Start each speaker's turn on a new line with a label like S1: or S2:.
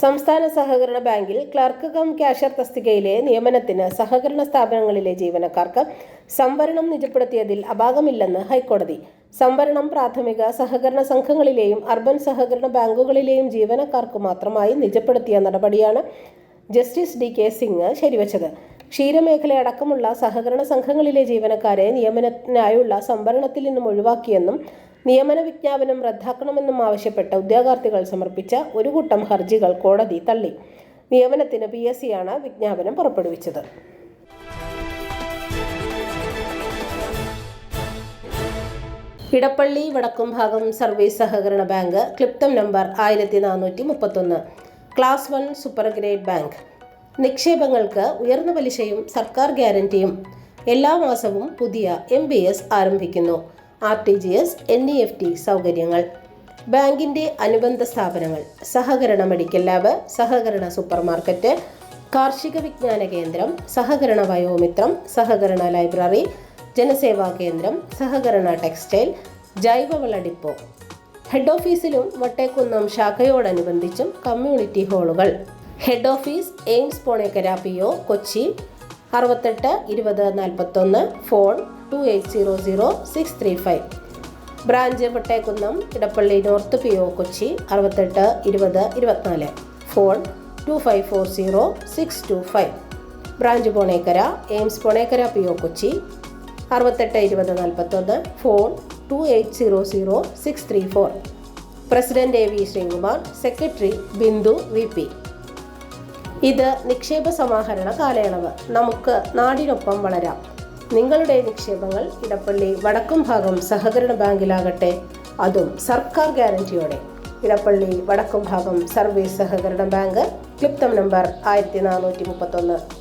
S1: സംസ്ഥാന സഹകരണ ബാങ്കിൽ ക്ലർക്ക് കം ക്യാഷ്യർ തസ്തികയിലെ നിയമനത്തിന് സഹകരണ സ്ഥാപനങ്ങളിലെ ജീവനക്കാർക്ക് സംവരണം നിജപ്പെടുത്തിയതിൽ അപാകമില്ലെന്ന് ഹൈക്കോടതി. സംവരണം പ്രാഥമിക സഹകരണ സംഘങ്ങളിലെയും അർബൻ സഹകരണ ബാങ്കുകളിലെയും ജീവനക്കാർക്ക് മാത്രമായി നിജപ്പെടുത്തിയ നടപടിയാണ് ജസ്റ്റിസ് ഡി കെ സിംഗ് ശരിവച്ചത്. ക്ഷീരമേഖലയടക്കമുള്ള സഹകരണ സംഘങ്ങളിലെ ജീവനക്കാരെ നിയമനത്തിനായുള്ള സംവരണത്തിൽ നിന്നും ഒഴിവാക്കിയെന്നും നിയമന വിജ്ഞാപനം റദ്ദാക്കണമെന്നും ആവശ്യപ്പെട്ട ഉദ്യോഗാർത്ഥികൾ സമർപ്പിച്ച ഒരു കൂട്ടം ഹർജികൾ കോടതി തള്ളി. നിയമനത്തിന് പി എസ് സിയാണ് വിജ്ഞാപനം പുറപ്പെടുവിച്ചത്. ഇടപ്പള്ളി വടക്കും ഭാഗം സർവീസ് സഹകരണ ബാങ്ക് ക്ലിപ്തം നമ്പർ ആയിരത്തി നാനൂറ്റി മുപ്പത്തൊന്ന് class one super grade bank. നിക്ഷേപങ്ങൾക്ക് ഉയർന്ന പലിശയും സർക്കാർ ഗ്യാരണ്ടിയും. എല്ലാ മാസവും പുതിയ എം ആരംഭിക്കുന്നു. R T G S N E F T സൗകര്യങ്ങൾ. ബാങ്കിന്റെ അനുബന്ധ സ്ഥാപനങ്ങൾ സഹകരണ മെഡിക്കൽ ലാബ് സഹകരണ സൂപ്പർമാർക്കറ്റ് കാർഷിക വിജ്ഞാന കേന്ദ്രം സഹകരണ വയോമിത്രം സഹകരണ ലൈബ്രറി ജനസേവാ കേന്ദ്രം സഹകരണ ടെക്സ്റ്റൈൽ ജൈവവള ഡിപ്പോ. ഹെഡ് ഓഫീസിലും വട്ടേക്കുന്നം ശാഖയോടനുബന്ധിച്ചും community ഹാളുകൾ. Head office AIMS Ponekkara P O Kochi. അറുപത്തെട്ട് ഇരുപത് നാൽപ്പത്തൊന്ന് phone two eight zero zero six three five. Branch Vattekunnam Edappally north P O Kochi അറുപത്തെട്ട് ഇരുപത് ഇരുപത്തിനാല്. Phone two five four zero six two five. Branch Ponekkara AIMS Ponekkara P O Kochi അറുപത്തെട്ട് ഇരുപത് നാൽപ്പത്തൊന്ന് phone two eight zero zero six three four. President A V Sreekumar secretary Bindu V P. ഇത് നിക്ഷേപ സമാഹരണ കാലയളവ്. നമുക്ക് നാടിനൊപ്പം വളരാം. നിങ്ങളുടെ നിക്ഷേപങ്ങൾ ഇടപ്പള്ളി വടക്കും ഭാഗം സഹകരണ ബാങ്കിലാകട്ടെ. അതും സർക്കാർ ഗ്യാരണ്ടിയോടെ. ഇടപ്പള്ളി വടക്കും ഭാഗം സർവീസ് സഹകരണ ബാങ്ക് ക്ലിപ്തം നമ്പർ ആയിരത്തി നാനൂറ്റി മുപ്പത്തൊന്ന്